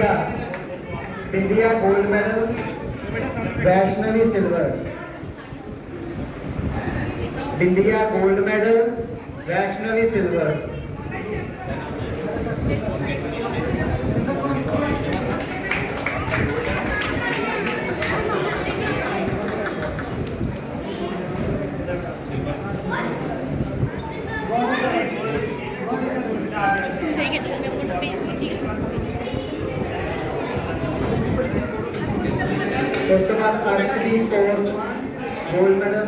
India. India gold medal. Vaishnavi silver. India gold medal. Vaishnavi silver. बाद Arshni Kaur gold medal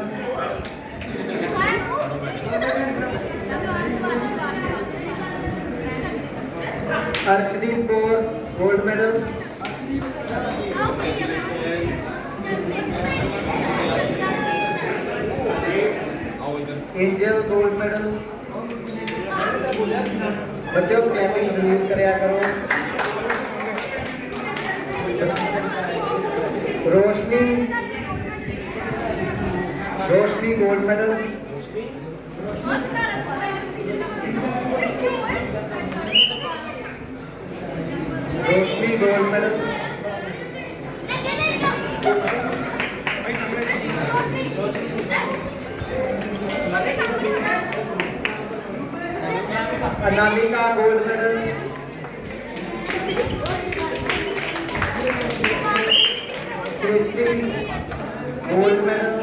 Arshni Kaur gold medal Angel gold medal बच्चों clapping जरूर कराया करो Roshni Roshni gold medal. Roshni gold medal. Anamika gold medal. Christy gold medal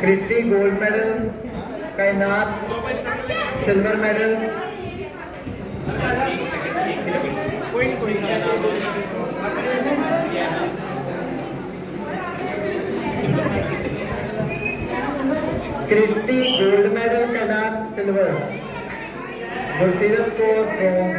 Christy gold medal Kainat silver medal. Christy gold medal Kainat silver. Gursirat Kaur from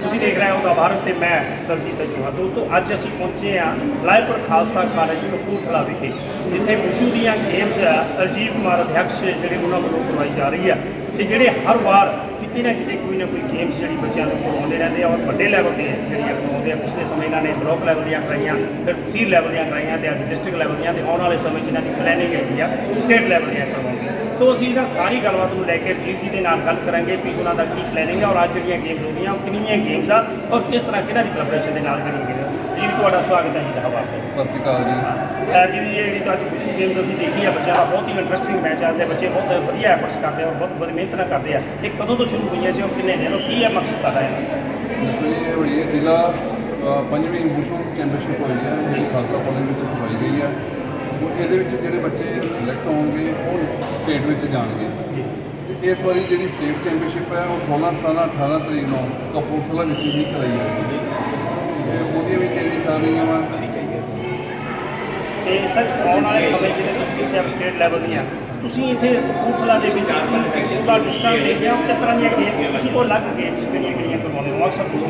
ਤੁਸੀਂ ਦੇਖ ਰਹੇ ਹੋ ਦਾ ਭਾਰਤ ਤੇ ਮੈਂ ਦਲਜੀਤ ਅਜੂਹਾ ਦੋਸਤੋ, ਅੱਜ ਅਸੀਂ ਪਹੁੰਚੇ ਆ ਲਾਇਪੁਰ ਖਾਲਸਾ ਕਾਲਜ ਕਪੂਰਥਲਾ ਵਿਖੇ, ਜਿੱਥੇ ਮੁਸ਼ੂ ਦੀਆਂ ਗੇਮਸ ਅਜੀਬ ਕੁਮਾਰ ਅਧਿਆਕਸ਼ ਜਿਹੜੇ ਉਹਨਾਂ ਵੱਲੋਂ ਕਰਵਾਈ ਜਾ ਰਹੀ ਹੈ ਤੇ ਜਿਹੜੇ ਹਰ ਵਾਰ ਕਿਤੇ ਨਾ ਕਿਤੇ ਕੋਈ ਨਾ ਕੋਈ ਗੇਮਸ ਜਿਹੜੀ ਬੱਚਿਆਂ ਨੂੰ ਕਰਵਾਉਂਦੇ ਰਹਿੰਦੇ ਆ ਔਰ ਵੱਡੇ ਲੈਵਲ ਤੇ ਜਿਹੜੀਆਂ ਕਰਵਾਉਂਦੇ ਆ, ਪਿਛਲੇ ਸਮੇਂ ਇਹਨਾਂ ਨੇ ਬਲਾਕ ਲੈਵਲ ਦੀਆਂ ਕਰਾਈਆਂ ਫਿਰ ਤਹਿਸੀਲ ਲੈਵਲ ਦੀਆਂ ਕਰਾਈਆਂ ਤੇ ਅੱਜ ਡਿਸਟ੍ਰਿਕਟ ਲੈਵਲ ਦੀਆਂ ਤੇ ਆਉਣ ਵਾਲੇ ਸਮੇਂ 'ਚ ਇਹਨਾਂ ਦੀ ਪਲੈਨਿੰਗ ਹੈਗੀ ਆ ਸਟੇਟ ਲੈਵਲ ਦੀਆਂ ਕਰਵਾਉਣਗੇ ਸੋ ਅਸੀਂ ਇਹਨਾਂ ਸਾਰੀ ਗੱਲਬਾਤ ਨੂੰ ਲੈ ਕੇ ਰਜੀਤ ਜੀ ਦੇ ਨਾਲ ਗੱਲ ਕਰਾਂਗੇ ਵੀ ਉਹਨਾਂ ਦਾ ਕੀ ਪਲੈਨਿੰਗ ਹੈ ਔਰ ਅੱਜ ਜਿਹੜੀਆਂ ਗੇਮਸ ਹੋ ਰਹੀਆਂ ਉਹ ਕਿੰਨੀਆਂ ਗੇਮਸ ਆ ਔਰ ਕਿਸ ਤਰ੍ਹਾਂ ਕਿਹਨਾਂ ਦੀ ਪ੍ਰੈਪਰੇਸ਼ਨ ਦੇ ਨਾਲ ਜਿਹੜੀਆਂ ਗੇਮਸ ਜੀ ਤੁਹਾਡਾ ਸਵਾਗਤ ਹੈ ਜੀ ਦਾ ਹਵਾ ਸਤਿ ਸ਼੍ਰੀ ਅਕਾਲ ਜੀ। ਹੈ। ਜੀ ਇਹ ਜਿਹੜੀ ਤਾਂ ਅੱਜ ਕੁਝ ਗੇਮਸ ਅਸੀਂ ਦੇਖੀ ਆ ਬੱਚਿਆਂ ਦਾ ਬਹੁਤ ਹੀ ਇੰਟਰਸਟਿੰਗ ਮੈਚ ਆ ਤੇ ਬੱਚੇ ਬਹੁਤ ਵਧੀਆ ਐਫਰਟਸ ਕਰਦੇ ਆ ਔਰ ਬਹੁਤ ਬੜੀ ਮਿਹਨਤ ਨਾਲ ਕਰਦੇ ਆ। ਇਹ ਕਦੋਂ ਤੋਂ ਸ਼ੁਰੂ ਹੋਈਆਂ ਸੀ ਔਰ ਕਿੰਨੇ ਦਿਨ ਕੀ ਹੈ ਮਕਸਦ ਤੁਹਾਡਾ ਇਹ ਹੋਈ ਹੈ ਜ਼ਿਲ੍ਹਾ ਪੰਜਵੀਂ ਵਿਸ਼ਵ ਚੈਂਪੀਅਨਸ਼ਿਪ ਹੋਈ ਹੈ ਜਿਹੜੀ ਖਾਲਸਾ ਕਾਲਜ ਵਿੱਚ ਕਰਵਾਈ ਗਈ ਹੈ ਉਹ ਇਹਦੇ ਵਿੱਚ ਜਿਹੜੇ ਬੱਚੇ ਸਿਲੈਕਟ ਹੋਣਗੇ ਉਹ ਸਟੇਟ ਵਿੱਚ ਜਾਣਗੇ। ਜੀ। ਇਸ ਵਾਰੀ ਜਿਹੜੀ ਸਟੇਟ ਚੈਂਪੀਅਨਸ਼ਿਪ ਹੈ ਉਹ 16 17 18 ਤਰੀਕ ਨੂੰ ਕਪੂਰਥਲਾ ਵਿੱਚ ਹੀ ਕਰਾਈ ਜਾਏਗੀ। ਉਹਦੀਆਂ ਵੀ ਤਿਆਰੀ ਚੱਲ ਰਹੀਆਂ ਵਾ ਤੇ ਸੱਚ ਆਉਣ ਵਾਲੇ ਸਮੇਂ ਜਿਹੜੇ ਤੁਸੀਂ ਕਿਸੇ ਸਟੇਟ ਲੈਵਲ ਦੀਆਂ? ਤੁਸੀਂ ਇੱਥੇ ਕਪੂਰਥਲਾ ਦੇ ਵਿੱਚ ਪੂਰਾ ਡਿਸਟ੍ਰਿਕਟ ਦੇਖਿਆ ਕਿਸ ਤਰ੍ਹਾਂ ਦੀਆਂ ਗੇਮ ਤੁਸੀਂ ਕੋਲ ਅਲੱਗ ਗੇਮਸ ਕਿਹੜੀਆਂ ਕਿਹੜੀਆਂ ਕਰਵਾਉਂਦੇ ਹੋ? ਅਕਸਰ ਤੁਸੀਂ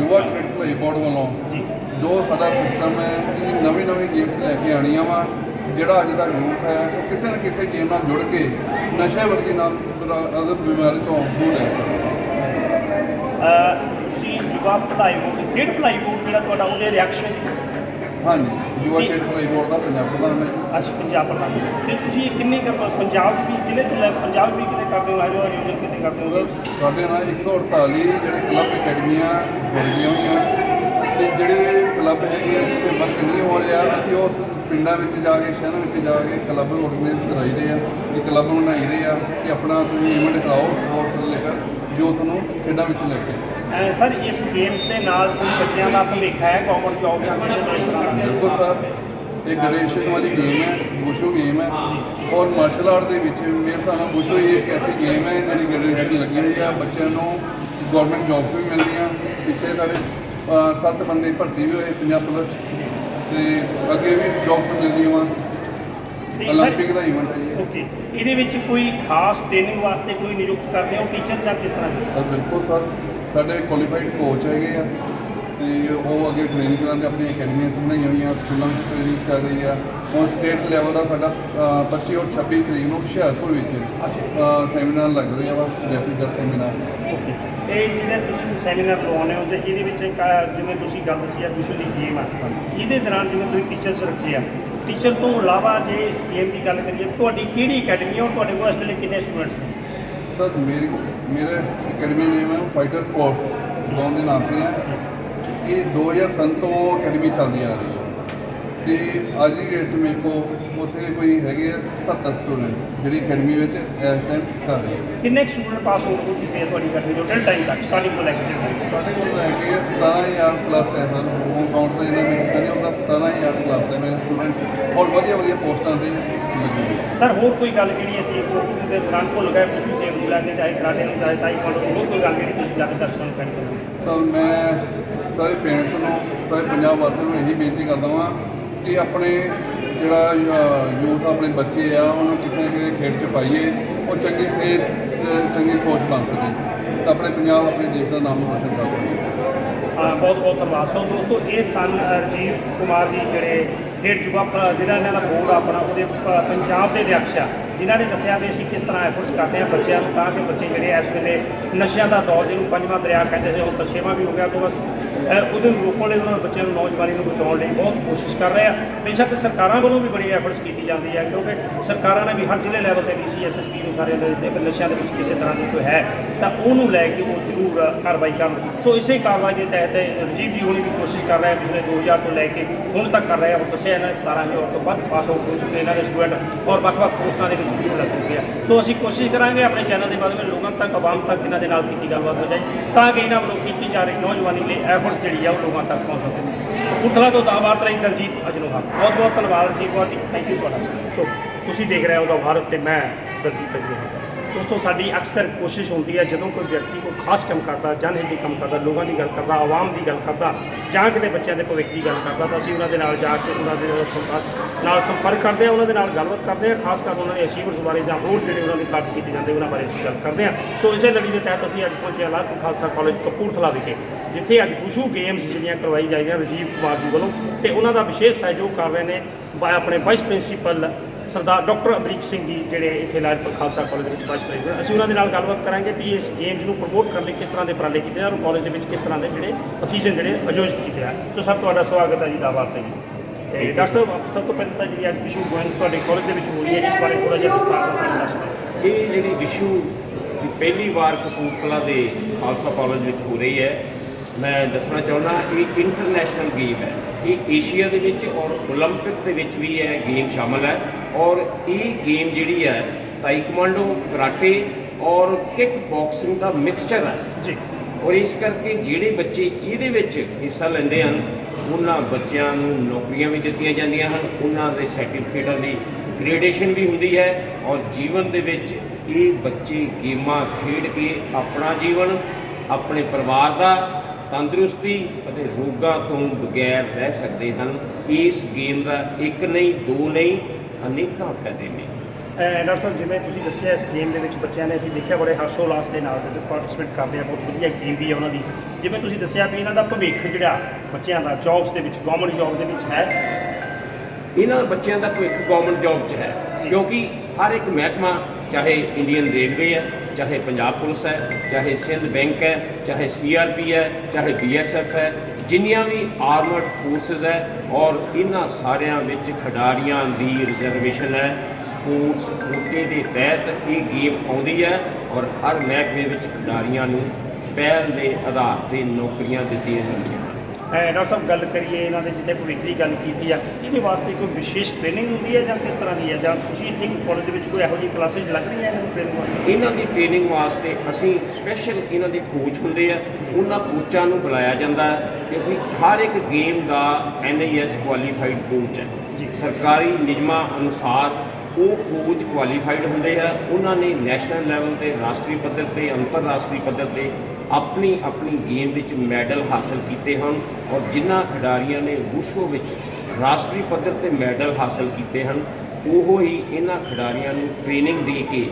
ਯੁਵਾ ਖੇਡ ਭਲਾਈ ਬੋਰਡ ਵੱਲੋਂ ਜੀ। ਜੋ ਸਾਡਾ ਸਿਸਟਮ ਹੈ ਕਿ ਨਵੀਂ ਨਵੀਂ ਗੇਮਸ ਲੈ ਕੇ ਆਉਣੀਆਂ ਵਾ ਜਿਹੜਾ ਅੱਜ ਦਾ ਯੂਥ ਹੈ ਉਹ ਕਿਸੇ ਨਾ ਕਿਸੇ ਗੇਮ ਨਾਲ ਜੁੜ ਕੇ ਨਸ਼ੇ ਵਰਗੀ ਨਾਲ ਅਦਰ ਬਿਮਾਰੀ ਤੋਂ ਦੂਰ ਰਹਿ ਸਕਦਾ। ਜਿਹੜਾ ਤੁਹਾਡਾ ਉਹਦੇ ਰਿਐਕਸ਼ਨ ਹਾਂਜੀ ਯੂਆ ਸਟੇਟ ਬੋਰਡ ਦਾ ਪੰਜਾਬ ਪ੍ਰਧਾਨ ਮੈਂ ਅੱਜ ਪੰਜਾਬ ਪ੍ਰਧਾਨ ਤੇ ਤੁਸੀਂ ਕਿੰਨੀ ਕੁ ਪ- ਪੰਜਾਬ 'ਚ ਵੀ ਜ਼ਿਲ੍ਹੇ 'ਚ ਲੈ- ਪੰਜਾਬ 'ਚ ਵੀ ਕਿਤੇ ਕਰਦੇ ਹੋ ਆਜੋ ਆਯੋਜਨ ਕਿਤੇ ਕਰਦੇ ਹੋ? ਉਹਦਾ ਸਾਡੇ ਨਾਲ 148 ਜਿਹੜੇ ਕਲੱਬ ਅਕੈਡਮੀਆਂ ਜੁੜ ਗਈਆਂ ਹੋਈਆਂ। ਤੇ ਜਿਹੜੇ ਕਲੱਬ ਹੈਗੇ ਆ ਜਿੱਥੇ ਵਰਕ ਨਹੀਂ ਹੋ ਰਿਹਾ ਅਸੀਂ ਉਸ ਪਿੰਡਾਂ ਵਿੱਚ ਜਾ ਕੇ ਸ਼ਹਿਰਾਂ ਵਿੱਚ ਜਾ ਕੇ ਕਲੱਬ ਆਰਗੇਨਾਈਜ਼ ਕਰਾਈਦੇ ਆ ਕਿ ਕਲੱਬ ਬਣਾਈਦੇ ਆ ਕਿ ਆਪਣਾ ਤੁਸੀਂ ਇਵੈਂਟ ਕਰਾਓ ਸਪੋਰਟਸ ਰਿਲੇਟਡ ਯੂਥ ਨੂੰ ਖੇਡਾਂ ਵਿੱਚ ਲੈ ਕੇ। ਸਰ ਇਸ ਗੇਮਸ ਦੇ ਨਾਲ ਕੋਈ ਬੱਚਿਆਂ ਦਾ ਭਵਿੱਖ ਹੈ ਗਵਰਨਮੈਂਟ ਜੌਬ ਜਾਂ ਕਿਸੇ ਦਾ ਇਸ ਤਰ੍ਹਾਂ ਦਾ ਬਿਲਕੁਲ ਸਰ ਇਹ ਗਣੇਸ਼ਨ ਵਾਲੀ ਗੇਮ ਹੈ ਵੁਸ਼ੂ ਗੇਮ ਹੈ ਔਰ ਮਾਰਸ਼ਲ ਆਰਟ ਦੇ ਵਿੱਚ ਮੇਰੇ ਹਿਸਾਬ ਨਾਲ ਵੁਸ਼ੂ ਇਹ ਇੱਕ ਐਸੀ ਗੇਮ ਹੈ ਜਿਹੜੀ ਗਣੇਸ਼ਨ ਲੱਗੀ ਹੋਈ ਆ ਬੱਚਿਆਂ ਨੂੰ ਗਵਰਨਮੈਂਟ ਜੌਬਸ ਵੀ ਮਿਲਦੀਆਂ ਪਿੱਛੇ ਸਾਡੇ ਅ, ਸੱਤ ਬੰਦੇ ਭਰਤੀ ਵੀ ਹੋਏ ਪੰਜਾਬ ਪੁਲਿਸ 'ਚ ਤੇ ਅੱਗੇ ਵੀ ਜੌਬਸ ਮਿਲਦੀਆਂ ਵਾ ਤੇ 올림픽 ਸਰ ਦਾ ਇਵੈਂਟ ਹੈ ਇਹ ਓਕੇ ਇਹਦੇ ਵਿੱਚ ਕੋਈ ਖਾਸ ਟ੍ਰੇਨਿੰਗ ਵਾਸਤੇ ਕੋਈ ਨਿਯੁਕਤ ਕਰਦੇ ਹੋ ਟੀਚਰ ਜਾਂ ਕਿਸ ਤਰ੍ਹਾਂ ਦੇ ਸਰ ਬਿਲਕੁਲ ਸਰ ਸਾਡੇ ਕੁਆਲੀਫਾਈਡ ਕੋਚ ਹੈਗੇ ਆ ਤੇ ਉਹ ਅੱਗੇ ਟ੍ਰੇਨਿੰਗ ਕਰਾਉਂਦੇ ਆਪਣੀ ਅਕੈਡਮੀਆਂ ਬਣਾਈਆਂ ਹੋਈਆਂ ਸਕੂਲਾਂ ਵਿੱਚ ਟ੍ਰੇਨਿੰਗ ਚੱਲ ਰਹੀ ਆ। ਹੁਣ ਸਟੇਟ ਲੈਵਲ ਦਾ ਸਾਡਾ ਅ, 25 ਔਰ 26 ਤਰੀਕ ਨੂੰ ਹੁਸ਼ਿਆਰਪੁਰ ਵਿੱਚ ਸੈਮੀਨਾਰ ਲੱਗ ਰਿਹਾ ਵਾ ਰੈਫਰੀ ਦਾ ਸੈਮੀਨਾਰ ਓਕੇ ਇਹ ਜਿਹੜੇ ਤੁਸੀਂ ਸੈਮੀਨਾਰ ਲਵਾਉਂਦੇ ਹੋ ਤੇ ਇਹਦੇ ਵਿੱਚ ਜਿਵੇਂ ਤੁਸੀਂ ਗੱਲ ਦੱਸੀ ਆ ਵਿਸ਼ੂ ਦੀ ਗੇਮ ਆ। ਇਹਦੇ ਦੌਰਾਨ ਜਿਵੇਂ ਤੁਸੀਂ ਟੀਚਰਸ ਰੱਖੇ ਆ ਟੀਚਰ ਤੋਂ ਇਲਾਵਾ ਜੇ ਇਸ ਗੇਮ ਦੀ ਗੱਲ ਕਰੀਏ ਤੁਹਾਡੀ ਕਿਹੜੀ ਅਕੈਡਮੀ ਹੈ ਔਰ ਤੁਹਾਡੇ ਕੋਲ ਇਸ ਵੇਲੇ ਕਿੰਨੇ ਸਟੂਡੈਂਟਸ ਨੇ? ਸਰ ਮੇਰੀ ਮੇਰੇ ਅਕੈਡਮੀ ਨੇਮ ਹੈ ਫਾਈਟਰ ਸਪੋਰਟਸ ਗਰਾਊਂਡ ਦੇ ਨਾਮ ਤੇ ਹੈ। ਇਹ 2007 ਤੋਂ ਅਕੈਡਮੀ ਚੱਲਦੀ ਆ ਰਹੀ ਹੈ। ਤੇ ਅੱਜ ਦੀ ਡੇਟ 'ਚ ਮੇਰੇ ਕੋਲ ਉੱਥੇ ਕੋਈ ਹੈਗੇ ਆ 70 ਸਟੂਡੈਂਟ ਜਿਹੜੀ ਅਕੈਡਮੀ ਵਿੱਚ ਇਸ ਟਾਈਮ ਕਰ ਰਹੇ ਆ। ਕਿੰਨੇ ਸਟੂਡੈਂਟ ਪਾਸ ਹੋ ਚੁੱਕੇ ਆ ਤੁਹਾਡੀ ਅਕੈਡਮੀ ਤੋਂ? ਟਾਈਮ ਤੱਕ ਸਟਾਰਟਿੰਗ ਤੋਂ ਲੈ ਕੇ? ਸਾਡੇ ਕੋਲ ਲੈ ਕੇ 17000 ਪਲੱਸ ਹੈ ਸਰ ਹੋਮ ਕਾਊਂਟ ਤਾਂ ਇਹਨਾਂ ਨੇ ਕੀਤਾ ਨਹੀਂ ਹੁੰਦਾ 17000 ਪਲੱਸ ਹੈ ਮੇਰੇ ਸਟੂਡੈਂਟ ਔਰ ਵਧੀਆ ਵਧੀਆ ਪੋਸਟਾਂ ਤੇ ਲੱਗੇ। ਸਰ ਹੋਰ ਕੋਈ ਗੱਲ ਜਿਹੜੀ ਅਸੀਂ ਕੋਰਸ ਦੇ ਦੌਰਾਨ ਭੁੱਲ ਗਏ ਵਿਸ਼ੂ ਗੇਮ ਨੂੰ ਲੈ ਕੇ ਚਾਹੇ ਕਰਾਟੇ ਨੂੰ ਚਾਹੇ ਤਾਈਕਵਾਂਡੋ ਨੂੰ ਹੋਰ ਕੋਈ ਗੱਲ ਜਿਹੜੀ ਤੁਸੀਂ ਜਾ ਕੇ ਦਰਸ਼ਕਾਂ ਨੂੰ ਕਹਿਣੀ ਚਾਹੁੰਦੇ ਸਰ ਮੈਂ ਸਾਰੇ ਪੇਰੈਂਟਸ ਨੂੰ ਸਾਰੇ ਪੰਜਾਬ ਵਾਸੀਆਂ ਨੂੰ ਇਹੀ ਬੇਨਤੀ ਕਰਦਾ ਹਾਂ ਕਿ ਆਪਣੇ ਜਿਹੜਾ ਯੂਥ ਆਪਣੇ ਬੱਚੇ ਆ ਉਹਨੂੰ ਕਿਤੇ ਨਾ ਕਿਤੇ ਖੇਡ 'ਚ ਪਾਈਏ ਉਹ ਚੰਗੀ ਸਿਹਤ ਚੰਗੀ ਸੋਚ ਬਣ ਸਕੇ ਤਾਂ ਆਪਣੇ ਪੰਜਾਬ ਆਪਣੇ ਦੇਸ਼ ਦਾ ਨਾਮ ਰੋਸ਼ਨ ਕਰ ਸਕੇ। ਬਹੁਤ ਬਹੁਤ ਧੰਨਵਾਦ। ਸੋ ਦੋਸਤੋ ਇਹ ਸਨ ਰਾਜੀਵ ਕੁਮਾਰ ਜੀ ਜਿਹੜੇ ਖੇਡ ਯੁਵਾ ਜਿਹੜਾ ਇਹਨਾਂ ਦਾ ਬੋਰਡ ਆਪਣਾ ਉਹਦੇ ਪੰਜਾਬ ਦੇ ਅਧਿਕਸ਼ ਆ ਜਿਨ੍ਹਾਂ ਨੇ ਦੱਸਿਆ ਵੀ ਅਸੀਂ ਕਿਸ ਤਰ੍ਹਾਂ ਐਫਰਟਸ ਕਰਦੇ ਹਾਂ ਬੱਚਿਆਂ ਨੂੰ, ਤਾਂ ਕਿ ਬੱਚੇ ਜਿਹੜੇ ਇਸ ਵੇਲੇ ਨਸ਼ਿਆਂ ਦਾ ਦੌਰ, ਜਿਹਨੂੰ ਪੰਜਵਾਂ ਦਰਿਆ ਕਹਿੰਦੇ ਸੀ ਉਹ ਤਾਂ ਵੀ ਹੋ ਗਿਆ, ਤੋਂ ਬਸ ਉਹਦੇ ਨੂੰ ਰੋਕਣ ਲਈ ਉਹਨਾਂ ਬੱਚਿਆਂ ਨੂੰ ਨੌਜਵਾਨੀ ਨੂੰ ਬਚਾਉਣ ਲਈ ਬਹੁਤ ਕੋਸ਼ਿਸ਼ ਕਰ ਰਹੇ ਆ। ਬੇਸ਼ੱਕ ਸਰਕਾਰਾਂ ਵੱਲੋਂ ਵੀ ਬੜੀ ਐਫਰਟਸ ਕੀਤੀ ਜਾਂਦੀ ਹੈ, ਕਿਉਂਕਿ ਸਰਕਾਰਾਂ ਨੇ ਵੀ ਹਰ ਜ਼ਿਲ੍ਹੇ ਲੈਵਲ ਤੇ ਡੀਸੀ ਐਸਐਸਪੀ ਨੂੰ ਸਾਰੇ ਦੇ ਦੇ ਨਸ਼ਿਆਂ ਦੇ ਵਿੱਚ ਕਿਸੇ ਤਰ੍ਹਾਂ ਦੀ ਕੋਈ ਹੈ, ਤਾਂ ਉਹਨੂੰ ਲੈ ਕੇ ਉਹ ਜ਼ਰੂਰ ਕਾਰਵਾਈ ਕਰਨ। ਸੋ ਇਸੇ ਕਾਰਵਾਈ ਦੇ ਤਹਿਤ ਰਜੀਵ ਜੀ ਹੁਣੀ ਵੀ ਕੋਸ਼ਿਸ਼ ਕਰ ਰਹੇ ਆ, ਪਿਛਲੇ 2000 ਤੋਂ ਲੈ ਕੇ ਹੁਣ ਤੱਕ ਕਰ ਰਹੇ ਆ, ਉਹ ਦੱਸਿਆ ਇਹਨਾਂ ਨੇ 17000 ਤੋਂ ਵੱਧ ਪਾਸ ਆਊਟ ਹੋ ਚੁੱਕੇ ਇਹਨਾਂ ਦੇ ਸਟੂਡੈਂਟ ਔਰ ਵੱਖ-ਵੱਖ ਪੋਸਟਾਂ ਦੇ ਵਿੱਚ ਵੀ ਲੱਗ ਚੁੱਕੇ ਸੋ ਅਸੀਂ ਕੋਸ਼ਿਸ਼ ਕਰਾਂਗੇ ਆਪਣੇ ਚੈਨਲ ਦੇ ਮਾਧਿਅਮ ਲੋਕਾਂ ਤੱਕ, ਆਵਾਮ ਤੱਕ ਇਹਨਾਂ ਦੇ ਨਾਲ ਕੀਤੀ ਗੱਲਬਾਤ ਹੋ ਜਾਏ, ਤਾਂ ਕਿ ਇਹਨਾਂ ਵੱਲੋਂ ਕੀਤੀ ਜਾ ਰਹੀ ਨੌਜਵਾਨੀ ਲਈ ਐਫਰਟਸ ਜਿਹੜੀ ਆ ਉਹ ਲੋਕਾਂ ਤੱਕ ਪਹੁੰਚ ਸਕਣ ਕਪੂਰਥਲਾ ਤੋਂ ਦਾਵਾਤ ਰਹੀ ਦਲਜੀਤ ਅਜਨੋਹਾ ਬਹੁਤ ਬਹੁਤ ਧੰਨਵਾਦ ਜੀ ਬਹੁਤ ਥੈਂਕ ਯੂ ਤੁਹਾਡਾ। ਤੁਸੀਂ ਦੇਖ ਰਹੇ ਹੋ ਦਾ ਭਾਰਤ ਤੇ ਮੈਂ ਦਲਜੀਤ ਅਜਨੋਹਾ। ਦੋਸਤੋ, ਸਾਡੀ ਅਕਸਰ ਕੋਸ਼ਿਸ਼ ਹੁੰਦੀ ਹੈ, ਜਦੋਂ ਕੋਈ ਵਿਅਕਤੀ ਕੋਈ ਖਾਸ ਕੰਮ ਕਰਦਾ, ਜਨ ਹਿੱਤ ਦੀ ਕੰਮ ਕਰਦਾ, ਲੋਕਾਂ ਦੀ ਗੱਲ ਕਰਦਾ, ਆਵਾਮ ਦੀ ਗੱਲ ਕਰਦਾ, ਜਾਂ ਕਿਤੇ ਬੱਚਿਆਂ ਦੇ ਭਵਿੱਖ ਦੀ ਗੱਲ ਕਰਦਾ, ਤਾਂ ਅਸੀਂ ਉਹਨਾਂ ਦੇ ਨਾਲ ਜਾ ਕੇ ਉਹਨਾਂ ਦੇ ਸੰਪਰਕ ਨਾਲ ਸੰਪਰਕ ਕਰਦੇ ਹਾਂ, ਉਹਨਾਂ ਦੇ ਨਾਲ ਗੱਲਬਾਤ ਕਰਦੇ ਹਾਂ, ਖਾਸ ਕਰ ਉਹਨਾਂ ਦੇ ਅਚੀਵਮੈਂਟਸ ਬਾਰੇ ਜਾਂ ਹੋਰ ਜਿਹੜੇ ਉਹਨਾਂ ਦੇ ਕਾਰਜ ਕੀਤੇ ਜਾਂਦੇ, ਉਹਨਾਂ ਬਾਰੇ ਅਸੀਂ ਗੱਲ ਕਰਦੇ ਹਾਂ। ਸੋ ਇਸੇ ਲੜੀ ਦੇ ਤਹਿਤ ਅਸੀਂ ਅੱਜ ਪਹੁੰਚੇ ਹਾਂ ਲਾਲ ਖਾਲਸਾ ਕਾਲਜ ਕਪੂਰਥਲਾ ਵਿਖੇ, ਜਿੱਥੇ ਅੱਜ ਵੁਸ਼ੂ ਗੇਮਸ ਜਿਹੜੀਆਂ ਕਰਵਾਈ ਜਾ ਰਹੀਆਂ ਰਜੀਵ ਕੁਮਾਰ ਜੀ ਵੱਲੋਂ, ਤੇ ਉਹਨਾਂ ਦਾ ਵਿਸ਼ੇਸ਼ ਸਹਿਯੋਗ ਕਰ ਰਹੇ ਨੇ, ਬਾ- ਆਪਣੇ vice principal ਸਰਦਾਰ ਡਾਕਟਰ ਅਮਰੀਕ ਸਿੰਘ ਜੀ ਜਿਹੜੇ ਇੱਥੇ ਲਾਜਪੁਰ ਖਾਲਸਾ ਕਾਲਜ ਦੇ ਵਿੱਚ ਵਾਈਸ ਪ੍ਰਿੰਸੀਪਲ ਅਸੀਂ ਉਹਨਾਂ ਦੇ ਨਾਲ ਗੱਲਬਾਤ ਕਰਾਂਗੇ ਵੀ ਇਸ ਗੇਮਸ ਨੂੰ ਪ੍ਰਮੋਟ ਕਰਨ ਲਈ ਕਿਸ ਤਰ੍ਹਾਂ ਦੇ ਉਪਰਾਲੇ ਕੀਤੇ ਜਾ ਔਰ ਕਾਲਜ ਦੇ ਵਿੱਚ ਕਿਸ ਤਰ੍ਹਾਂ ਦੇ ਜਿਹੜੇ ਓਕੇਜ਼ਨ ਜਿਹੜੇ ਆਯੋਜਿਤ ਕੀਤੇ ਆ ਸੋ ਸਭ ਤੁਹਾਡਾ ਸਵਾਗਤ ਹੈ ਜੀ ਦਾਵਾ ਤੇ ਜੀ ਤੇ ਡਾਕਟਰ ਸਾਹਿਬ ਸਭ ਤੋਂ ਪਹਿਲਾਂ ਤਾਂ ਜਿਹੜੀ ਅੱਜ ਵਿਸ਼ੂ ਗੋਇੰਦ ਤੁਹਾਡੇ ਕਾਲਜ ਦੇ ਵਿੱਚ ਹੋ ਰਹੀ ਹੈ ਇਸ ਬਾਰੇ ਥੋੜਾ ਜਿਹਾ ਵਿਸਤਾਰ ਨਾਲ ਸਾਨੂੰ ਦੱਸ ਦਿਓ ਇਹ ਜਿਹੜੀ ਵਿਸ਼ੂ ਦੀ ਪਹਿਲੀ ਵਾਰ ਕਪੂਰਥਲਾ ਦੇ ਖਾਲਸਾ ਕਾਲਜ ਵਿੱਚ ਹੋ ਰਹੀ ਹੈ ਮੈਂ ਦੱਸਣਾ ਚਾਹੁੰਦਾ ਇਹ ਇੰਟਰਨੈਸ਼ਨਲ ਗੇਮ ਹੈ ਇਹ ਏਸ਼ੀਆ ਦੇ ਵਿੱਚ ਔਰ 올림픽 ਦੇ ਵਿੱਚ ਵੀ ਇਹ ਗੇਮ ਸ਼ਾਮਲ ਹੈ ਔਰ ਇਹ ਗੇਮ ਜਿਹੜੀ ਹੈ ਤਾਈਕਵਾਂਡੋ ਕਰਾਟੇ ਔਰ ਕਿਕ ਬਾਕਸਿੰਗ ਦਾ ਮਿਕਸਚਰ ਹੈ। ਜੀ। ਔਰ ਇਸ ਕਰਕੇ ਜਿਹੜੇ ਬੱਚੇ ਇਹਦੇ ਵਿੱਚ ਹਿੱਸਾ ਲੈਂਦੇ ਹਨ ਉਹਨਾਂ ਬੱਚਿਆਂ ਨੂੰ ਨੌਕਰੀਆਂ ਵੀ ਦਿੱਤੀਆਂ ਜਾਂਦੀਆਂ ਹਨ ਉਹਨਾਂ ਦੇ ਸਰਟੀਫਿਕੇਟਾਂ ਦੀ ਗ੍ਰੇਡੇਸ਼ਨ ਵੀ ਹੁੰਦੀ ਹੈ ਔਰ ਜੀਵਨ ਦੇ ਵਿੱਚ ਇਹ ਬੱਚੇ ਗੇਮਾਂ ਖੇਡ ਕੇ ਆਪਣਾ ਜੀਵਨ ਆਪਣੇ ਪਰਿਵਾਰ ਦਾ ਤੰਦਰੁਸਤੀ ਅਤੇ ਰੋਗਾਂ ਤੋਂ ਬਗੈਰ ਰਹਿ ਸਕਦੇ ਹਨ। ਇਸ ਗੇਮ ਦਾ ਇੱਕ ਨਹੀਂ ਦੋ ਨਹੀਂ ਅਨੇਕਾਂ ਫਾਇਦੇ ਨੇ। ਡਾਕਟਰ ਸਾਹਿਬ ਜਿਵੇਂ ਤੁਸੀਂ ਦੱਸਿਆ ਇਸ ਗੇਮ ਦੇ ਵਿੱਚ ਬੱਚਿਆਂ ਨੇ ਅਸੀਂ ਦੇਖਿਆ ਬੜੇ ਹਰਸ਼ੋਲਾਸ ਦੇ ਨਾਲ ਵਿੱਚ ਪਾਰਟਿਸਿਪੇਟ ਕਰਦੇ ਆ ਬਹੁਤ ਵਧੀਆ ਗੇਮ ਵੀ ਹੈ ਉਹਨਾਂ ਦੀ। ਜਿਵੇਂ ਤੁਸੀਂ ਦੱਸਿਆ ਵੀ ਇਹਨਾਂ ਦਾ ਭਵਿੱਖ ਜਿਹੜਾ ਬੱਚਿਆਂ ਦਾ ਜੌਬਸ ਦੇ ਵਿੱਚ ਗਵਰਨਮੈਂਟ ਜੌਬ ਦੇ ਵਿੱਚ ਹੈ। ਇਹਨਾਂ ਬੱਚਿਆਂ ਦਾ ਭਵਿੱਖ ਗਵਰਨਮੈਂਟ ਜੌਬ 'ਚ ਹੈ। ਕਿਉਂਕਿ ਹਰ ਇੱਕ ਮਹਿਕਮਾ ਚਾਹੇ ਇੰਡੀਅਨ ਰੇਲਵੇ ਹੈ ਚਾਹੇ ਪੰਜਾਬ ਪੁਲਿਸ ਹੈ ਚਾਹੇ ਸਿੰਧ ਬੈਂਕ ਹੈ ਚਾਹੇ ਸੀਆਰਪੀ ਹੈ ਚਾਹੇ ਬੀਐਸਐਫ ਹੈ ਜਿੰਨੀਆਂ ਵੀ ਆਰਮਡ ਫੋਰਸਸ ਹੈ ਔਰ ਇਹਨਾਂ ਸਾਰਿਆਂ ਵਿੱਚ ਖਿਡਾਰੀਆਂ ਦੀ ਰਿਜ਼ਰਵੇਸ਼ਨ ਹੈ ਸਪੋਰਟਸ ਕੋਟੇ ਦੇ ਤਹਿਤ ਇਹ ਗੇਮ ਆਉਂਦੀ ਹੈ ਔਰ ਹਰ ਮਹਿਕਮੇ ਵਿੱਚ ਖਿਡਾਰੀਆਂ ਨੂੰ ਪਹਿਲ ਦੇ ਆਧਾਰ ਤੇ ਨੌਕਰੀਆਂ ਦਿੱਤੀਆਂ ਜਾਂਦੀਆਂ। ਹਨ ਡਾਕਟਰ ਸਾਹਿਬ ਗੱਲ ਕਰੀਏ ਇਹਨਾਂ ਦੇ ਜਿੱਥੇ ਭਵਿੱਖ ਦੀ ਗੱਲ ਕੀਤੀ ਆ ਇਹਦੇ ਵਾਸਤੇ ਕੋਈ ਵਿਸ਼ੇਸ਼ ਟ੍ਰੇਨਿੰਗ ਹੁੰਦੀ ਹੈ ਜਾਂ ਕਿਸ ਤਰ੍ਹਾਂ ਦੀ ਹੈ? ਜਾਂ ਤੁਸੀਂ ਇੱਥੇ ਕਾਲਜ ਦੇ ਵਿੱਚ ਕੋਈ ਇਹੋ ਜਿਹੀ ਕਲਾਸਿਸ ਲੱਗ ਰਹੀਆਂ ਇਹਨਾਂ ਨੂੰ ਟ੍ਰੇਨਿੰਗ ਵਾਸਤੇ? ਇਹਨਾਂ ਦੀ ਟ੍ਰੇਨਿੰਗ ਵਾਸਤੇ ਅਸੀਂ ਸਪੈਸ਼ਲ ਇਹਨਾਂ ਦੇ ਕੋਚ ਹੁੰਦੇ ਆ ਉਹਨਾਂ ਕੋਚਾਂ ਨੂੰ ਬੁਲਾਇਆ ਜਾਂਦਾ ਹੈ ਕਿਉਂਕਿ ਹਰ ਇੱਕ ਗੇਮ ਦਾ ਐਨਆਈਐਸ ਕੁਆਲੀਫਾਈਡ ਕੋਚ ਹੈ। ਜੀ। ਸਰਕਾਰੀ ਨਿਯਮਾਂ ਅਨੁਸਾਰ ਉਹ ਕੋਚ ਕੁਆਲੀਫਾਈਡ ਹੁੰਦੇ ਆ। ਉਹਨਾਂ ਨੇ ਨੈਸ਼ਨਲ ਲੈਵਲ ਤੇ ਰਾਸ਼ਟਰੀ ਪੱਧਰ ਤੇ ਅੰਤਰਰਾਸ਼ਟਰੀ ਪੱਧਰ ਤੇ ਆਪਣੀ ਆਪਣੀ ਗੇਮ ਵਿੱਚ ਮੈਡਲ ਹਾਸਲ ਕੀਤੇ ਹਨ ਔਰ ਜਿਨ੍ਹਾਂ ਖਿਡਾਰੀਆਂ ਨੇ ਵਿਸ਼ਵ ਵਿੱਚ ਰਾਸ਼ਟਰੀ ਪੱਧਰ ਤੇ ਮੈਡਲ ਹਾਸਲ ਕੀਤੇ ਹਨ, ਉਹ ਹੀ ਇਹਨਾਂ ਖਿਡਾਰੀਆਂ ਨੂੰ ਟ੍ਰੇਨਿੰਗ ਦੇ ਕੇ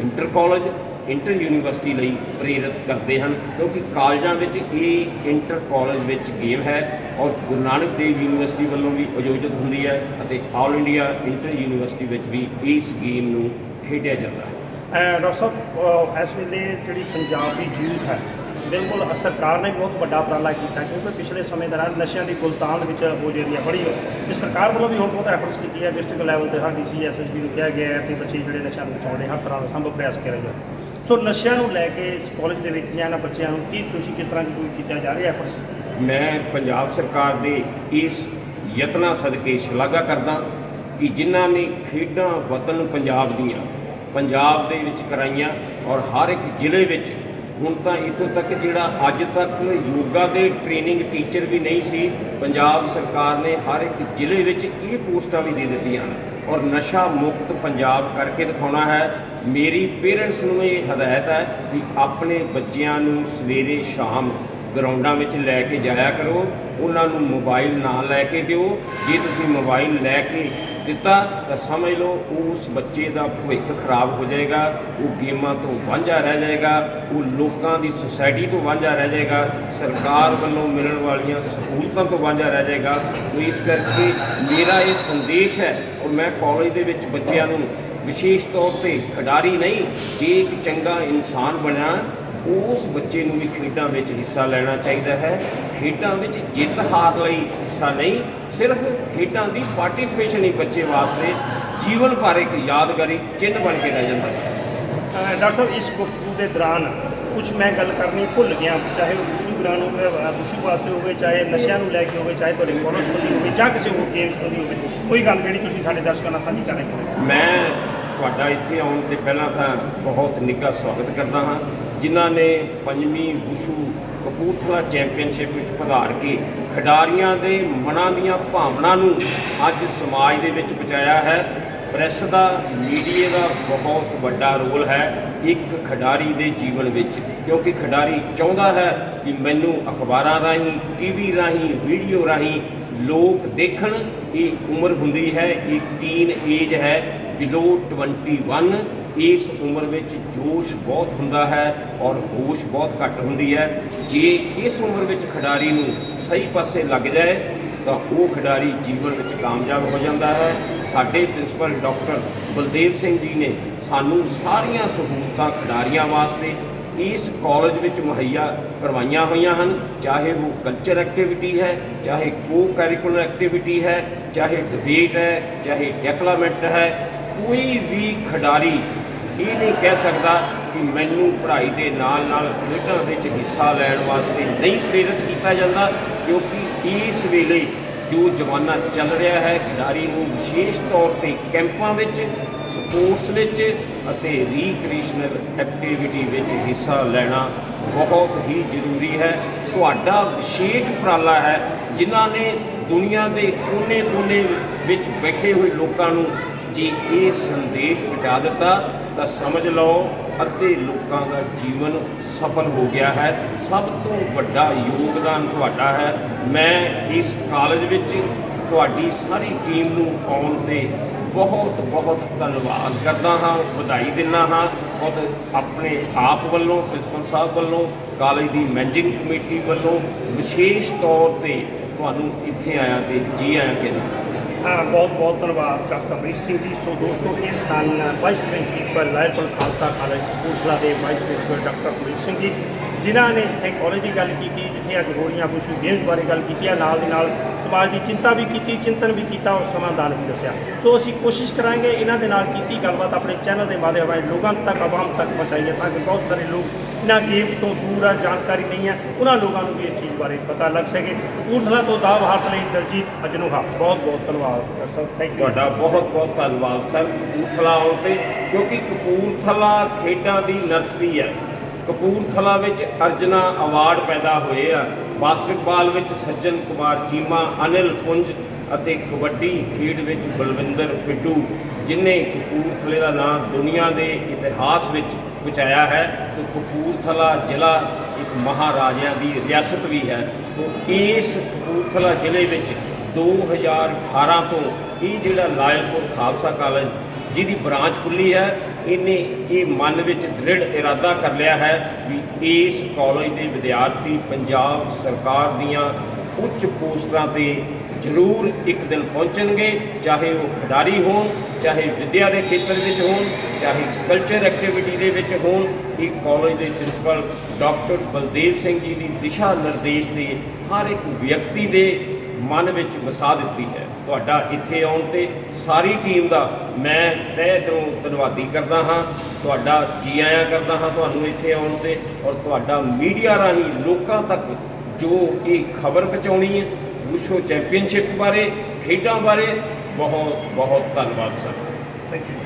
ਇੰਟਰ ਕਾਲਜ ਇੰਟਰ ਯੂਨੀਵਰਸਿਟੀ ਲਈ ਪ੍ਰੇਰਿਤ ਕਰਦੇ ਹਨ, ਕਿਉਂਕਿ ਕਾਲਜਾਂ ਵਿੱਚ ਇਹ ਇੰਟਰ ਕਾਲਜ ਵਿੱਚ ਗੇਮ ਹੈ ਔਰ ਗੁਰੂ ਨਾਨਕ ਦੇਵ ਯੂਨੀਵਰਸਿਟੀ ਵੱਲੋਂ ਵੀ ਆਯੋਜਿਤ ਹੁੰਦੀ ਹੈ ਅਤੇ ਆਲ ਇੰਡੀਆ ਇੰਟਰ ਯੂਨੀਵਰਸਿਟੀ ਵਿੱਚ ਵੀ ਇਸ ਗੇਮ ਨੂੰ ਖੇਡਿਆ ਜਾਂਦਾ ਹੈ। ਡਾਕਟਰ ਸਾਹਿਬ ਇਸ ਵੇਲੇ ਜਿਹੜੀ ਪੰਜਾਬ ਦੀ ਯੂਥ ਹੈ, ਬਿਲਕੁਲ ਸਰਕਾਰ ਨੇ ਬਹੁਤ ਵੱਡਾ ਉਪਰਾਲਾ ਕੀਤਾ, ਕਿਉਂਕਿ ਪਿਛਲੇ ਸਮੇਂ ਦੌਰਾਨ ਨਸ਼ਿਆਂ ਦੀ ਗੁਲਤਾਨ ਵਿੱਚ ਉਹ ਜਿਹੜੀ ਹੈ ਬੜੀ ਤੇ ਸਰਕਾਰ ਵੱਲੋਂ ਵੀ ਹੁਣ ਬਹੁਤ ਐਫਰਟਸ ਕੀਤੀ ਹੈ ਡਿਸਟ੍ਰਿਕਟ ਲੈਵਲ ਤੇ ਹਰ ਡੀਸੀ ਐਸਐਸਬੀ ਨੂੰ ਕਿਹਾ ਗਿਆ ਹੈ ਕਿ ਬੱਚੇ ਜਿਹੜੇ ਨਸ਼ਿਆਂ ਨੂੰ ਬਚਾਉਣੇ ਹਰ ਤਰ੍ਹਾਂ ਦਾ ਸੰਭਵ ਪ੍ਰਯਾਸ ਕਰਿਆ ਜਾਵੇ ਸੋ ਨਸ਼ਿਆਂ ਨੂੰ ਲੈ ਕੇ ਇਸ ਕਾਲਜ ਦੇ ਵਿੱਚ ਜਾਂ ਇਹਨਾਂ ਬੱਚਿਆਂ ਨੂੰ ਕੀ ਤੁਸੀਂ ਕਿਸ ਤਰ੍ਹਾਂ ਦੀ ਕੋਈ ਕੀਤਾ ਜਾ ਰਿਹਾ ਐਫਰਟਸ ਮੈਂ ਪੰਜਾਬ ਸਰਕਾਰ ਦੇ ਇਸ ਯਤਨਾਂ ਸਦਕੇ ਸ਼ਲਾਘਾ ਕਰਦਾ ਕਿ ਜਿਨ੍ਹਾਂ ਨੇ ਖੇਡਾਂ ਵਤਨ ਪੰਜਾਬ ਦੀਆਂ ਪੰਜਾਬ ਦੇ ਵਿੱਚ ਕਰਾਈਆਂ ਔਰ ਹਰ ਇੱਕ ਜ਼ਿਲ੍ਹੇ ਵਿੱਚ ਹੁਣ ਤਾਂ ਇੱਥੋਂ ਤੱਕ ਜਿਹੜਾ ਅੱਜ ਤੱਕ ਯੋਗਾ ਦੇ ਟ੍ਰੇਨਿੰਗ ਟੀਚਰ ਵੀ ਨਹੀਂ ਸੀ, ਪੰਜਾਬ ਸਰਕਾਰ ਨੇ ਹਰ ਇੱਕ ਜ਼ਿਲ੍ਹੇ ਵਿੱਚ ਇਹ ਪੋਸਟਾਂ ਵੀ ਦੇ ਦਿੱਤੀਆਂ ਹਨ ਔਰ ਨਸ਼ਾ ਮੁਕਤ ਪੰਜਾਬ ਕਰਕੇ ਦਿਖਾਉਣਾ ਹੈ। ਮੇਰੀ ਪੇਰੈਂਟਸ ਨੂੰ ਇਹ ਹਦਾਇਤ ਹੈ ਕਿ ਆਪਣੇ ਬੱਚਿਆਂ ਨੂੰ ਸਵੇਰੇ ਸ਼ਾਮ ਗਰਾਊਂਡਾਂ ਵਿੱਚ ਲੈ ਕੇ ਜਾਇਆ ਕਰੋ, ਉਹਨਾਂ ਨੂੰ ਮੋਬਾਈਲ ਨਾ ਲੈ ਕੇ ਦਿਓ। ਜੇ ਤੁਸੀਂ ਮੋਬਾਈਲ ਲੈ ਕੇ ਦਿੱਤਾ ਤਾਂ ਸਮਝ ਲਓ ਉਸ ਬੱਚੇ ਦਾ ਭਵਿੱਖ ਖਰਾਬ ਹੋ ਜਾਏਗਾ, ਉਹ ਗੇਮਾਂ ਤੋਂ ਵਾਂਝਾ ਰਹਿ ਜਾਏਗਾ, ਉਹ ਲੋਕਾਂ ਦੀ ਸੁਸਾਇਟੀ ਤੋਂ ਵਾਂਝਾ ਰਹਿ ਜਾਏਗਾ, ਸਰਕਾਰ ਵੱਲੋਂ ਮਿਲਣ ਵਾਲੀਆਂ ਸਹੂਲਤਾਂ ਤੋਂ ਵਾਂਝਾ ਰਹਿ ਜਾਏਗਾ। ਤੋ ਇਸ ਕਰਕੇ ਮੇਰਾ ਇਹ ਸੰਦੇਸ਼ ਹੈ ਔਰ ਮੈਂ ਕਾਲਜ ਦੇ ਵਿੱਚ ਬੱਚਿਆਂ ਨੂੰ ਵਿਸ਼ੇਸ਼ ਤੌਰ ਤੇ ਖਿਡਾਰੀ ਨਹੀਂ, ਜੇ ਇੱਕ ਚੰਗਾ ਇਨਸਾਨ ਬਣਿਆ ਉਸ ਬੱਚੇ ਨੂੰ ਵੀ ਖੇਡਾਂ ਵਿੱਚ ਹਿੱਸਾ ਲੈਣਾ ਚਾਹੀਦਾ ਹੈ। ਖੇਡਾਂ ਵਿੱਚ ਜਿੱਤ ਹਾਰ ਲਈ ਹਿੱਸਾ ਨਹੀਂ ਸਿਰਫ ਖੇਡਾਂ ਦੀ ਪਾਰਟਿਸਿਪੇਸ਼ਨ ਹੀ ਬੱਚੇ ਵਾਸਤੇ ਜੀਵਨ ਭਰ ਇੱਕ ਯਾਦਗਾਰੀ ਚਿੰਨ੍ਹ ਬਣ ਕੇ ਰਹਿ ਜਾਂਦਾ ਹੈ। ਡਾਕਟਰ ਸਾਹਿਬ ਇਸ ਗੁਫ਼ਤਗੂ ਦੇ ਦੌਰਾਨ ਕੁਝ ਮੈਂ ਗੱਲ ਕਰਨੀ ਭੁੱਲ ਗਿਆ। ਚਾਹੇ ਉਹ ਵਿਸ਼ੂ ਦੌਰਾਨ ਹੋਵੇ ਵਿਸ਼ੂ ਵਾਸਤੇ ਹੋਵੇ ਚਾਹੇ ਨਸ਼ਿਆਂ ਨੂੰ ਲੈ ਕੇ ਹੋਵੇ ਚਾਹੇ ਤੁਹਾਡੇ ਕੋਲੋਂ ਸੰਬੰਧੀ ਹੋਵੇ ਜਾਂ ਕਿਸੇ ਹੋਰ ਗੇਮ ਸੰਬੰਧੀ ਹੋਵੇ ਕੋਈ ਗੱਲ ਜਿਹੜੀ ਤੁਸੀਂ ਸਾਡੇ ਦਰਸ਼ਕਾਂ ਨਾਲ ਸਾਂਝੀ ਕਰਨੀ ਹੋਵੇ ਮੈਂ ਤੁਹਾਡਾ ਇੱਥੇ ਆਉਣ ਤੇ ਪਹਿਲਾਂ ਤਾਂ ਬਹੁਤ ਨਿੱਘਾ ਸਵਾਗਤ ਕਰਦਾ ਹਾਂ। ਜਿਨ੍ਹਾਂ ਨੇ ਪੰਜਵੀਂ ਵੁਸ਼ੂ ਕਪੂਰਥਲਾ ਚੈਂਪੀਅਨਸ਼ਿਪ ਵਿੱਚ ਪਧਾਰ ਕੇ ਖਿਡਾਰੀਆਂ ਦੇ ਮਨਾਂ ਦੀਆਂ ਭਾਵਨਾ ਨੂੰ ਅੱਜ ਸਮਾਜ ਦੇ ਵਿੱਚ ਪਹੁੰਚਾਇਆ ਹੈ। ਪ੍ਰੈਸ ਦਾ ਮੀਡੀਆ ਦਾ ਬਹੁਤ ਵੱਡਾ ਰੋਲ ਹੈ ਇੱਕ ਖਿਡਾਰੀ ਦੇ ਜੀਵਨ ਵਿੱਚ, ਕਿਉਂਕਿ ਖਿਡਾਰੀ ਚਾਹੁੰਦਾ ਹੈ ਕਿ ਮੈਨੂੰ ਅਖਬਾਰਾਂ ਰਾਹੀਂ ਟੀਵੀ ਰਾਹੀਂ, ਵੀਡੀਓ ਰਾਹੀਂ ਲੋਕ ਦੇਖਣ। ਇਹ ਉਮਰ ਹੁੰਦੀ ਹੈ, ਇਹ ਟੀਨ ਏਜ ਹੈ ਬਿਲੋ 21 ਇਸ ਉਮਰ ਵਿੱਚ ਜੋਸ਼ ਬਹੁਤ ਹੁੰਦਾ ਹੈ ਔਰ ਹੋਸ਼ ਬਹੁਤ ਘੱਟ ਹੁੰਦੀ ਹੈ। ਜੇ ਇਸ ਉਮਰ ਵਿੱਚ ਖਿਡਾਰੀ ਨੂੰ ਸਹੀ ਪਾਸੇ ਲੱਗ ਜਾਏ, ਤਾਂ ਉਹ ਖਿਡਾਰੀ ਜੀਵਨ ਵਿੱਚ ਕਾਮਯਾਬ ਹੋ ਜਾਂਦਾ ਹੈ। ਸਾਡੇ ਪ੍ਰਿੰਸੀਪਲ ਡਾਕਟਰ ਬਲਦੇਵ ਸਿੰਘ ਜੀ ਨੇ ਸਾਨੂੰ ਸਾਰੀਆਂ ਸਹੂਲਤਾਂ ਖਿਡਾਰੀਆਂ ਵਾਸਤੇ ਇਸ ਕਾਲਜ ਵਿੱਚ ਮੁਹੱਈਆ ਕਰਵਾਈਆਂ ਹੋਈਆਂ ਹਨ। ਚਾਹੇ ਉਹ ਕਲਚਰ ਐਕਟੀਵਿਟੀ ਹੈ, ਚਾਹੇ ਕੋ ਕਰਿਕੂਲਰ ਐਕਟੀਵਿਟੀ ਹੈ, ਚਾਹੇ ਡਿਬੇਟ ਹੈ, ਚਾਹੇ ਡੈਕਲਾਮੈਂਟ ਹੈ, ਕੋਈ ਵੀ ਖਿਡਾਰੀ ਇਹ ਨਹੀਂ ਕਹਿ ਸਕਦਾ ਕਿ ਮੈਨੂੰ ਪੜ੍ਹਾਈ ਦੇ ਨਾਲ ਨਾਲ ਖੇਡਾਂ ਵਿੱਚ ਹਿੱਸਾ ਲੈਣ ਵਾਸਤੇ ਨਹੀਂ ਪ੍ਰੇਰਿਤ ਕੀਤਾ ਜਾਂਦਾ, ਕਿਉਂਕਿ ਇਸ ਵੇਲੇ ਜੋ ਜ਼ਮਾਨਾ ਚੱਲ ਰਿਹਾ ਹੈ, ਖਿਡਾਰੀ ਨੂੰ ਵਿਸ਼ੇਸ਼ ਤੌਰ ਤੇ ਕੈਂਪਾਂ ਵਿੱਚ, ਸਪੋਰਟਸ ਵਿੱਚ ਅਤੇ ਰੀਕ੍ਰੀਏਸ਼ਨਲ ਐਕਟੀਵਿਟੀ ਵਿੱਚ ਹਿੱਸਾ ਲੈਣਾ ਬਹੁਤ ਹੀ ਜ਼ਰੂਰੀ ਹੈ। ਤੁਹਾਡਾ ਵਿਸ਼ੇਸ਼ ਉਪਰਾਲਾ ਹੈ, ਜਿਨ੍ਹਾਂ ਨੇ ਦੁਨੀਆ ਦੇ ਕੋਨੇ-ਕੋਨੇ ਵਿੱਚ ਬੈਠੇ ਹੋਏ ਲੋਕਾਂ ਨੂੰ ਜੇ, ਇਹ ਸੰਦੇਸ਼ ਪਹੁੰਚਾ ਦਿੱਤਾ, ਤਾਂ ਸਮਝ ਲਓ, ਅੱਧੇ ਲੋਕਾਂ ਦਾ ਜੀਵਨ ਸਫਲ ਹੋ ਗਿਆ ਹੈ। ਸਭ ਤੋਂ ਵੱਡਾ ਯੋਗਦਾਨ ਤੁਹਾਡਾ ਹੈ। ਮੈਂ ਇਸ ਕਾਲਜ ਵਿੱਚ ਤੁਹਾਡੀ ਸਾਰੀ ਟੀਮ ਨੂੰ ਆਉਣ ਤੇ ਬਹੁਤ ਬਹੁਤ ਧੰਨਵਾਦ ਕਰਦਾ ਹਾਂ, ਵਧਾਈ ਦਿੰਦਾ ਹਾਂ। ਔਰ ਆਪਣੇ ਆਪ ਵੱਲੋਂ, ਪ੍ਰਿੰਸੀਪਲ ਸਾਹਿਬ ਵੱਲੋਂ, ਕਾਲਜ ਦੀ ਮੈਨੇਜਿੰਗ ਕਮੇਟੀ ਵੱਲੋਂ ਵਿਸ਼ੇਸ਼ ਤੌਰ ਤੇ ਤੁਹਾਨੂੰ ਇੱਥੇ ਆਇਆ ਤੇ ਜੀ ਆਇਆਂ ਕਹਿੰਦਾ ਹਾਂ, ਬਹੁਤ ਬਹੁਤ ਧੰਨਵਾਦ ਡਾਕਟਰ ਅਮਰੀਕ ਸਿੰਘ ਜੀ। ਸੋ ਦੋਸਤੋ ਇਹ ਸਨ vice principal Lyallpur Khalsa college Kapurthala ਦੇ vice principal doctor Amrik Singh ji, ਜਿਨ੍ਹਾਂ ਨੇ ਇੱਥੇ ਕਾਲਜ ਦੀ ਗੱਲ ਕੀਤੀ, ਜਿੱਥੇ ਅੱਜ ਹੋਰੀਆਂ ਬੁਸ਼ੂ ਗੇਮਸ ਬਾਰੇ ਗੱਲ ਕੀਤੀ ਹੈ ਨਾਲ ਦੀ ਨਾਲ ਸਮਾਜ ਦੀ ਚਿੰਤਾ ਵੀ ਕੀਤੀ, ਚਿੰਤਨ ਵੀ ਕੀਤਾ ਔਰ ਸਮਾਧਾਨ ਵੀ ਦੱਸਿਆ। ਸੋ ਅਸੀਂ ਕੋਸ਼ਿਸ਼ ਕਰਾਂਗੇ ਇਹਨਾਂ ਦੇ ਨਾਲ ਕੀਤੀ ਗੱਲਬਾਤ, ਆਪਣੇ ਚੈਨਲ ਦੇ ਮਾਧਿਅਮ ਰਾਹੀਂ ਲੋਕਾਂ ਤੱਕ, ਆਵਾਮ ਤੱਕ ਪਹੁੰਚਾਈਏ, ਤਾਂ ਕਿ ਬਹੁਤ ਸਾਰੇ ਲੋਕ ਇਹਨਾਂ ਗੇਮਸ ਤੋਂ ਦੂਰ ਆ, ਜਾਣਕਾਰੀ ਨਹੀਂ ਹੈ ਉਹਨਾਂ ਲੋਕਾਂ ਨੂੰ ਵੀ ਇਸ ਚੀਜ਼ ਬਾਰੇ ਪਤਾ ਲੱਗ ਸਕੇ। ਕਪੂਰਥਲਾ ਤੋਂ ਦਾ ਭਾਰਤ ਲਈ ਦਲਜੀਤ ਅਜਨੂਹਾ ਬਹੁਤ ਬਹੁਤ ਧੰਨਵਾਦ, ਸਰ ਥੈਂਕ ਯੂ ਤੁਹਾਡਾ ਬਹੁਤ ਬਹੁਤ ਧੰਨਵਾਦ, ਸਰ, ਕਪੂਰਥਲਾ ਆਉਣ ਤੇ, ਕਿਉਂਕਿ ਕਪੂਰਥਲਾ ਖੇਡਾਂ ਦੀ ਨਰਸਰੀ ਹੈ ਕਪੂਰਥਲਾ ਵਿੱਚ ਅਰਜਨਾ ਅਵਾਰਡ ਪੈਦਾ ਹੋਏ ਆ। ਬਾਸਕਟਬਾਲ ਵਿੱਚ ਸੱਜਣ ਕੁਮਾਰ ਚੀਮਾ, ਅਨਿਲ ਪੁੰਜ ਅਤੇ ਕਬੱਡੀ ਖੇਡ ਵਿੱਚ ਬਲਵਿੰਦਰ ਫਿੱਟੂ ਜਿਨੇ ਕਪੂਰਥਲੇ ਦਾ ਨਾਮ ਦੁਨੀਆ ਦੇ ਇਤਿਹਾਸ ਵਿੱਚ ਪਹੁੰਚਾਇਆ ਹੈ, ਤੇ ਕਪੂਰਥਲਾ ਜ਼ਿਲ੍ਹਾ ਇੱਕ ਮਹਾਰਾਜਿਆਂ ਦੀ ਰਿਆਸਤ ਵੀ ਹੈ। ਤੋਂ ਇਸ ਕਪੂਰਥਲਾ ਜ਼ਿਲ੍ਹੇ ਵਿੱਚ 2018 ਤੋਂ ਇਹ ਜਿਹੜਾ ਲਾਇਲਪੁਰ ਖਾਲਸਾ ਕਾਲਜ, ਜਿਹਦੀ ਬ੍ਰਾਂਚ ਖੁੱਲੀ ਹੈ ਇਹਨੇ ਇਹ ਮਨ ਵਿੱਚ ਦ੍ਰਿੜ ਇਰਾਦਾ ਕਰ ਲਿਆ ਹੈ ਵੀ ਇਸ ਕਾਲਜ ਦੇ ਵਿਦਿਆਰਥੀ ਪੰਜਾਬ ਸਰਕਾਰ ਦੀਆਂ ਉੱਚ ਪੋਸਟਾਂ ਤੇ ਜ਼ਰੂਰ ਇੱਕ ਦਿਨ ਪਹੁੰਚਣਗੇ, ਚਾਹੇ ਉਹ ਖਿਡਾਰੀ ਹੋਣ, ਚਾਹੇ ਵਿਦਿਆ ਦੇ ਖੇਤਰ ਵਿੱਚ ਹੋਣ, ਚਾਹੇ ਕਲਚਰ ਐਕਟੀਵਿਟੀ ਦੇ ਵਿੱਚ ਹੋਣ, ਇਹ ਕਾਲਜ ਦੇ ਪ੍ਰਿੰਸੀਪਲ ਡਾਕਟਰ ਬਲਦੇਵ ਸਿੰਘ ਜੀ ਦੀ ਦਿਸ਼ਾ ਨਿਰਦੇਸ਼ ਤੇ ਹਰ ਇੱਕ ਵਿਅਕਤੀ ਦੇ ਮਨ ਵਿੱਚ ਵਸਾ ਦਿੱਤੀ ਹੈ। ਤੁਹਾਡਾ ਇੱਥੇ ਆਉਣ ਤੇ ਸਾਰੀ ਟੀਮ ਦਾ ਮੈਂ ਤਹਿ ਦਿਲੋਂ ਧੰਨਵਾਦੀ ਕਰਦਾ ਹਾਂ। ਤੁਹਾਡਾ ਜੀ ਆਇਆਂ ਕਰਦਾ ਹਾਂ ਤੁਹਾਨੂੰ ਇੱਥੇ ਆਉਣ ਤੇ ਔਰ ਤੁਹਾਡਾ ਮੀਡੀਆ ਰਾਹੀਂ ਲੋਕਾਂ ਤੱਕ ਜੋ ਇਹ ਖਬਰ ਪਹੁੰਚਾਉਣੀ ਹੈ, ਵਿਸ਼ਵ ਚੈਂਪੀਅਨਸ਼ਿਪ ਬਾਰੇ, ਖੇਡਾਂ ਬਾਰੇ ਬਹੁਤ ਬਹੁਤ ਧੰਨਵਾਦ ਸਰ ਥੈਂਕ ਯੂ